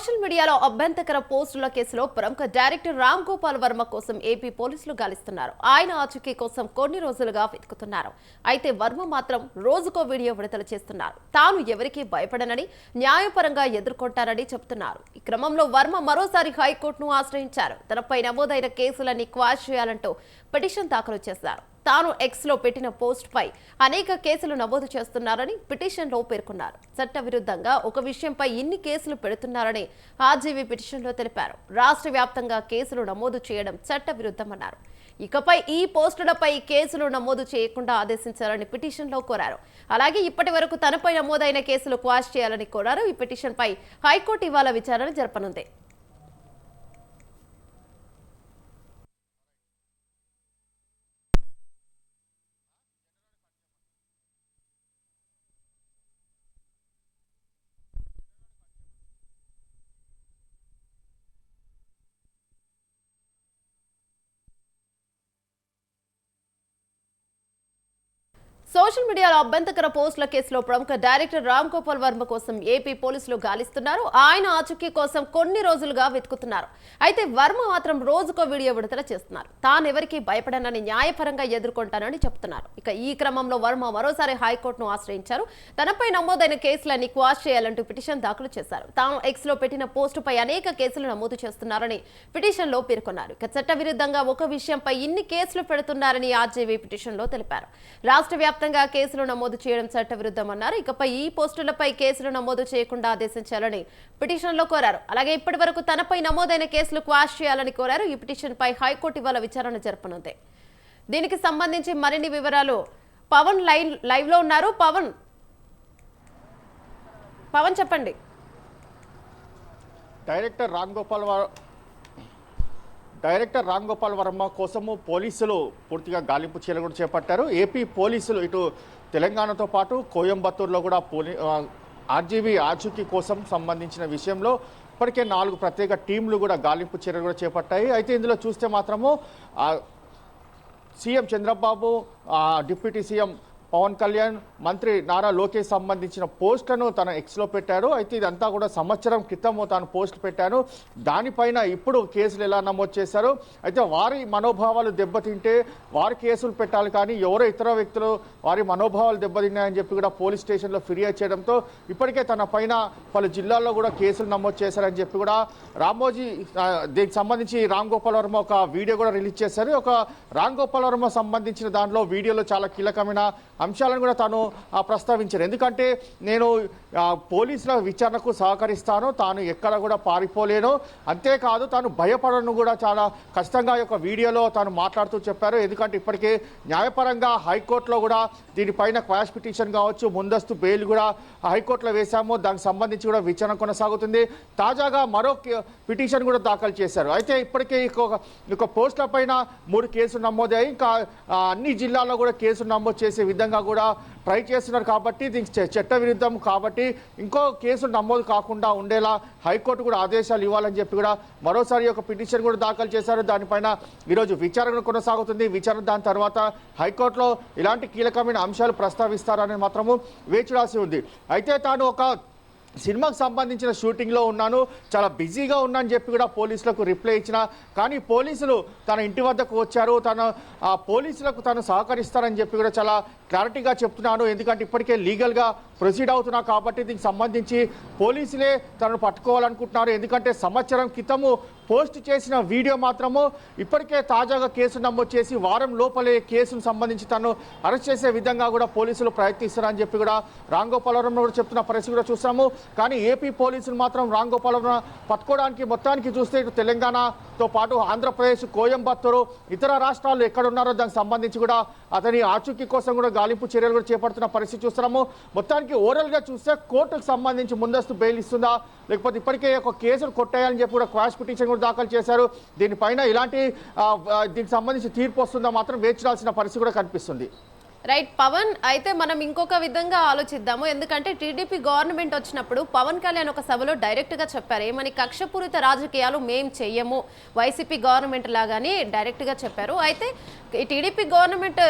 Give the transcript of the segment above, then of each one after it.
Social మీడియాలో అభ్యంతకర పోస్టుల కేసులో ప్రముఖ డైరెక్టర్ రామ్ గోపాల్ వర్మ కోసం ఏపీ పోలీసులు గాలిస్తున్నారు. ఆయన ఆచూకీ కోసం కొన్ని రోజులుగా వెతుకుతున్నారు. అయితే వర్మ మాత్రం రోజుకో వీడియో విడుదల చేస్తున్నారు. తాను ఎవరికీ భయపడనని న్యాయపరంగా ఎదుర్కొంటారని చెబుతున్నారు. ఈ క్రమంలో వర్మ మరోసారి హైకోర్టును ఆశ్రయించారు. తనపై నమోదైన కేసులన్నీ క్వాష్ చేయాలంటూ పిటిషన్ దాఖలు చేశారు తాను ఎక్స్లో పెట్టిన పోస్ట్ పై అనేక కేసులు నమోదు చేస్తున్నారని పిటిషన్లో పేర్కొన్నారు. చట్టవిరుద్ధంగా ఒక విషయంపై ఇన్ని కేసులు పెడుతున్నారని ఆర్జీవీ పిటిషన్లో తెలిపారు. రాష్ట్ర వ్యాప్తంగా కేసులు నమోదు చేయడం చట్టవిరుద్ధమన్నారు. ఇకపై ఈ పోస్టులపై కేసులు నమోదు చేయకుండా ఆదేశించాలని పిటిషన్లో కోరారు. అలాగే ఇప్పటి వరకు తనపై నమోదైన కేసులు క్వాష్ చేయాలని కోరారు. ఈ పిటిషన్ పై హైకోర్టు ఇవాళ విచారణ జరపనుంది. సోషల్ మీడియాలో అభ్యంతకర పోస్టుల కేసులో ప్రముఖ డైరెక్టర్ రామ్ గోపాల్ వర్మ కోసం ఏపీ పోలీసులు గాలిస్తున్నారు. ఆయన ఆచూకీ కోసం కొన్ని రోజులుగా వెతుకుతున్నారు. అయితే వర్మ మాత్రం రోజుకో వీడియో విడుదల చేస్తున్నారు. తానెవరికి భయపడనని న్యాయపరంగా ఎదుర్కొంటానని చెప్తున్నారు. ఇక ఈ క్రమంలో వర్మ మరోసారి హైకోర్టును ఆశ్రయించారు. తనపై నమోదైన కేసులన్నీ క్వాష్ చేయాలంటూ పిటిషన్ దాఖలు చేశారు. తాను ఎక్స్లో పెట్టిన పోస్టుపై అనేక కేసులు నమోదు చేస్తున్నారని పిటిషన్లో పేర్కొన్నారు. ఇక చట్టవిరుద్ధంగా ఒక విషయంపై ఇన్ని కేసులు పెడుతున్నారని ఆర్జేవీ పిటిషన్లో తెలిపారు. రాష్ట్ర వ్యాప్తంగా కేసులు నమోదు చేయడం చట్టవిరుద్ధమన్నారు. ఇకపై ఈ పోస్టులపై కేసులు నమోదు చేయకుండా ఆదేశించాలని పిటిషన్లో కోరారు. అలాగే ఇప్పటి వరకు తనపై నమోదైన కేసులు క్వాష్ చేయాలని కోరారు. ఈ పిటిషన్ పై హైకోర్టు ఇవాళ విచారణ జరపనుంది. దీనికి సంబంధించి మరిన్ని వివరాలు పవన్ లైవ్ లైవ్లో ఉన్నారు. పవన్ పవన్ చెప్పండి. డైరెక్టర్ రామ్ గోపాల్ డైరెక్టర్ రామ్ గోపాల్ వర్మ కోసము పోలీసులు పూర్తిగా గాలింపు చీలు కూడా చేపట్టారు. ఏపీ పోలీసులు ఇటు తెలంగాణతో పాటు కోయంబత్తూరులో కూడా పోలీ ఆర్జీవీ ఆచూకీ కోసం సంబంధించిన విషయంలో ఇప్పటికే నాలుగు ప్రత్యేక టీంలు కూడా గాలింపు చర్యలు కూడా చేపట్టాయి. అయితే ఇందులో చూస్తే మాత్రము CM Chandrababu deputy CM Pawan Kalyan మంత్రి నారా లోకేష్ సంబంధించిన పోస్టులను తన ఎక్స్లో పెట్టారు. అయితే ఇదంతా కూడా సంవత్సరం క్రితం తాను పోస్ట్ పెట్టాను. దానిపైన ఇప్పుడు కేసులు ఎలా నమోదు చేశారు? అయితే వారి మనోభావాలు దెబ్బతింటే వారి కేసులు పెట్టాలి కానీ ఎవరో ఇతర వ్యక్తులు వారి మనోభావాలు దెబ్బతిన్నాయని చెప్పి కూడా పోలీస్ స్టేషన్లో ఫిర్యాదు చేయడంతో ఇప్పటికే తన పైన పలు జిల్లాల్లో కూడా కేసులు నమోదు చేశారని చెప్పి కూడా రామోజీ దీనికి సంబంధించి రామ్ గోపాల్ వర్మ ఒక వీడియో కూడా రిలీజ్ చేశారు. ఒక రామ్ గోపాల్ వర్మ సంబంధించిన దాంట్లో వీడియోలో చాలా కీలకమైన అంశాలను కూడా తాను ప్రస్తావించారు. ఎందుకంటే నేను పోలీసుల విచారణకు సహకరిస్తాను తాను ఎక్కడ కూడా పారిపోలేను. అంతేకాదు తాను భయపడను కూడా చాలా కష్టంగా యొక్క వీడియోలో తాను మాట్లాడుతూ చెప్పారు. ఎందుకంటే ఇప్పటికే న్యాయపరంగా హైకోర్టులో కూడా దీనిపైన క్వాష్ పిటిషన్ కావచ్చు ముందస్తు బెయిల్ కూడా హైకోర్టులో వేశాము. దానికి సంబంధించి కూడా విచారణ కొనసాగుతుంది. తాజాగా మరో కే- పిటిషన్ కూడా దాఖలు చేశారు. అయితే ఇప్పటికే ఇక పోస్టుల పైన మూడు కేసులు నమోదయ్యాయి. ఇంకా అన్ని జిల్లాల్లో కూడా కేసులు నమోదు చేసే విధంగా కూడా ట్రై చేస్తున్నారు కాబట్టి దీనికి చట్ట విరుద్ధం కాబట్టి ఇంకో కేసు నమోదు కాకుండా ఉండేలా హైకోర్టు కూడా ఆదేశాలు ఇవ్వాలని చెప్పి కూడా మరోసారి ఒక పిటిషన్ కూడా దాఖలు చేశారు. దానిపైన ఈరోజు విచారణ కొనసాగుతుంది. విచారణ దాని తర్వాత హైకోర్టులో ఇలాంటి కీలకమైన అంశాలు ప్రస్తావిస్తారని మాత్రము వేచుడాల్సి ఉంది. అయితే తాను ఒక సినిమాకు సంబంధించిన షూటింగ్లో ఉన్నాను చాలా బిజీగా ఉన్నాను చెప్పి కూడా పోలీసులకు రిప్లై ఇచ్చిన కానీ పోలీసులు తన ఇంటి వద్దకు వచ్చారు తన ఆ పోలీసులకు తను సహకరిస్తారని చెప్పి కూడా చాలా క్లారిటీగా చెప్తున్నాను. ఎందుకంటే ఇప్పటికే లీగల్గా ప్రొసీడ్ అవుతున్నా కాబట్టి దీనికి సంబంధించి పోలీసులే తనను పట్టుకోవాలనుకుంటున్నారు. ఎందుకంటే సంవత్సరం క్రితము పోస్ట్ చేసిన వీడియో మాత్రము ఇప్పటికే తాజాగా కేసు నమోదు చేసి వారం లోపలే కేసును సంబంధించి తను అరెస్ట్ చేసే విధంగా కూడా పోలీసులు ప్రయత్నిస్తారని చెప్పి కూడా రామ్ కూడా చెప్తున్న పరిస్థితి కూడా చూసాము. కానీ ఏపీ పోలీసులు మాత్రం రామ్ గోపాలవరం పట్టుకోవడానికి మొత్తానికి చూస్తే ఇటు తెలంగాణతో పాటు ఆంధ్రప్రదేశ్ కోయంబత్తూరు ఇతర రాష్ట్రాలు ఎక్కడున్నారో దానికి సంబంధించి కూడా అతని ఆచూకీ కోసం కూడా గాలింపు చర్యలు కూడా చేపడుతున్న పరిస్థితి చూస్తున్నాము. మొత్తానికి ఓవరాల్గా చూస్తే కోర్టుకు సంబంధించి ముందస్తు బెయిల్ ఇస్తుందా? లేకపోతే ఇప్పటికే ఒక కేసును కొట్టేయాలని చెప్పి కూడా క్వాష్ పిటిషన్ కూడా దాఖలు చేశారు. దీనిపైన ఇలాంటి దీనికి సంబంధించి తీర్పు వస్తుందా మాత్రం వేచి పరిస్థితి కూడా కనిపిస్తుంది. రైట్ పవన్ అయితే మనం ఇంకొక విధంగా ఆలోచిద్దాము. ఎందుకంటే టీడీపీ గవర్నమెంట్ వచ్చినప్పుడు పవన్ కళ్యాణ్ ఒక సభలో డైరెక్ట్గా చెప్పారు. ఏమని కక్షపూరిత రాజకీయాలు మేం చెయ్యము. వైసీపీ గవర్నమెంట్ లాగానే డైరెక్ట్గా చెప్పారు. అయితే ఈ టీడీపీ గవర్నమెంట్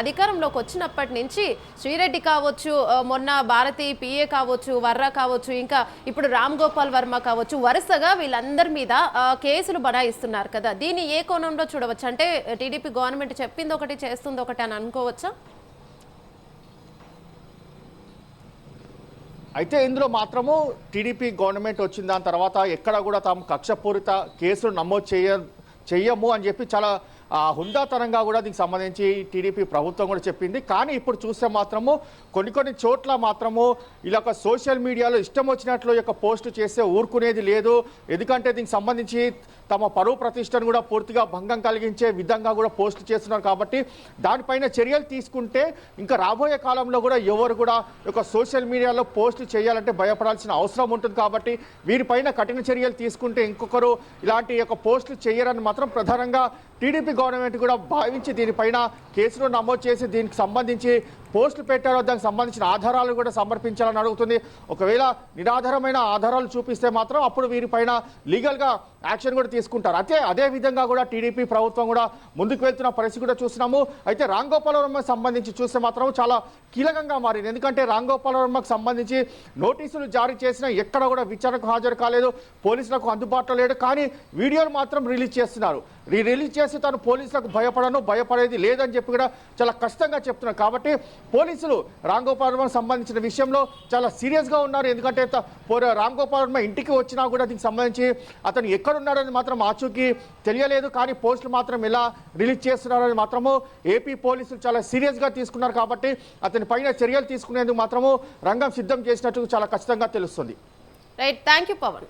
అధికారంలోకి వచ్చినప్పటి నుంచి శ్రీరెడ్డి కావచ్చు మొన్న భారతి పిఏ కావచ్చు వర్ర కావచ్చు ఇంకా ఇప్పుడు రామ్ గోపాల్ వర్మ కావచ్చు వరుసగా వీళ్ళందరి మీద కేసులు బడాయిస్తున్నారు కదా. దీన్ని ఏ కోణంలో చూడవచ్చు? అంటే టీడీపీ గవర్నమెంట్ చెప్పింది ఒకటి చేస్తుంది ఒకటి అని అనుకోవచ్చు? అయితే ఇందులో మాత్రము టీడీపీ గవర్నమెంట్ వచ్చిన దాని తర్వాత ఎక్కడ కూడా తాము కక్షపూరిత కేసులు నమోదు చేయ చెయ్యము అని చెప్పి చాలా హుందాతనంగా కూడా దీనికి సంబంధించి టీడీపీ ప్రభుత్వం కూడా చెప్పింది. కానీ ఇప్పుడు చూస్తే మాత్రము కొన్ని కొన్ని చోట్ల మాత్రము ఇలా ఒక సోషల్ మీడియాలో ఇష్టం వచ్చినట్లు యొక్క పోస్ట్ చేస్తే ఊరుకునేది లేదు. ఎందుకంటే దీనికి సంబంధించి తమ పరువు ప్రతిష్టను కూడా పూర్తిగా భంగం కలిగించే విధంగా కూడా పోస్ట్ చేస్తున్నారు కాబట్టి దానిపైన చర్యలు తీసుకుంటే ఇంకా రాబోయే కాలంలో కూడా ఎవరు కూడా ఒక సోషల్ మీడియాలో పోస్ట్ చేయాలంటే భయపడాల్సిన అవసరం ఉంటుంది కాబట్టి వీరిపైన కఠిన చర్యలు తీసుకుంటే ఇంకొకరు ఇలాంటి యొక్క పోస్టులు చేయరని మాత్రం ప్రధానంగా టీడీపీ గవర్నమెంట్ కూడా భావించి దీనిపైన కేసులు నమోదు చేసి దీనికి సంబంధించి పోస్టులు పెట్టారో దానికి సంబంధించిన ఆధారాలు కూడా సమర్పించాలని అడుగుతుంది. ఒకవేళ నిరాధారమైన ఆధారాలు చూపిస్తే మాత్రం అప్పుడు వీరిపైన లీగల్గా యాక్షన్ కూడా తీసుకుంటారు. అయితే అదే విధంగా కూడా టీడీపీ ప్రభుత్వం కూడా ముందుకు వెళ్తున్న పరిస్థితి కూడా చూసినాము అయితే రామ్ సంబంధించి చూస్తే మాత్రం చాలా కీలకంగా మారింది. ఎందుకంటే రాంగోపాలవర్మకు సంబంధించి నోటీసులు జారీ చేసినా ఎక్కడ కూడా విచారణకు హాజరు కాలేదు పోలీసులకు అందుబాటులో లేడు కానీ వీడియోలు మాత్రం రిలీజ్ చేస్తున్నారు. రిలీజ్ చేసి తను పోలీసులకు భయపడను భయపడేది లేదని చెప్పి కూడా చాలా కష్టంగా చెప్తున్నారు. కాబట్టి పోలీసులు రామ్ గోపాల్ వర్మకు సంబంధించిన విషయంలో చాలా సీరియస్గా ఉన్నారు. ఎందుకంటే రామ్ గోపాల్ వర్మ ఇంటికి వచ్చినా కూడా దీనికి సంబంధించి అతను ఎక్కడున్నాడని మాత్రం ఆచూకీ తెలియలేదు. కానీ పోస్టులు మాత్రం ఎలా రిలీజ్ చేస్తున్నారని మాత్రము ఏపీ పోలీసులు చాలా సీరియస్గా తీసుకున్నారు కాబట్టి అతని పైన చర్యలు తీసుకునేందుకు మాత్రము రంగం సిద్ధం చేసినట్టు చాలా ఖచ్చితంగా తెలుస్తుంది. Right thank you Pawan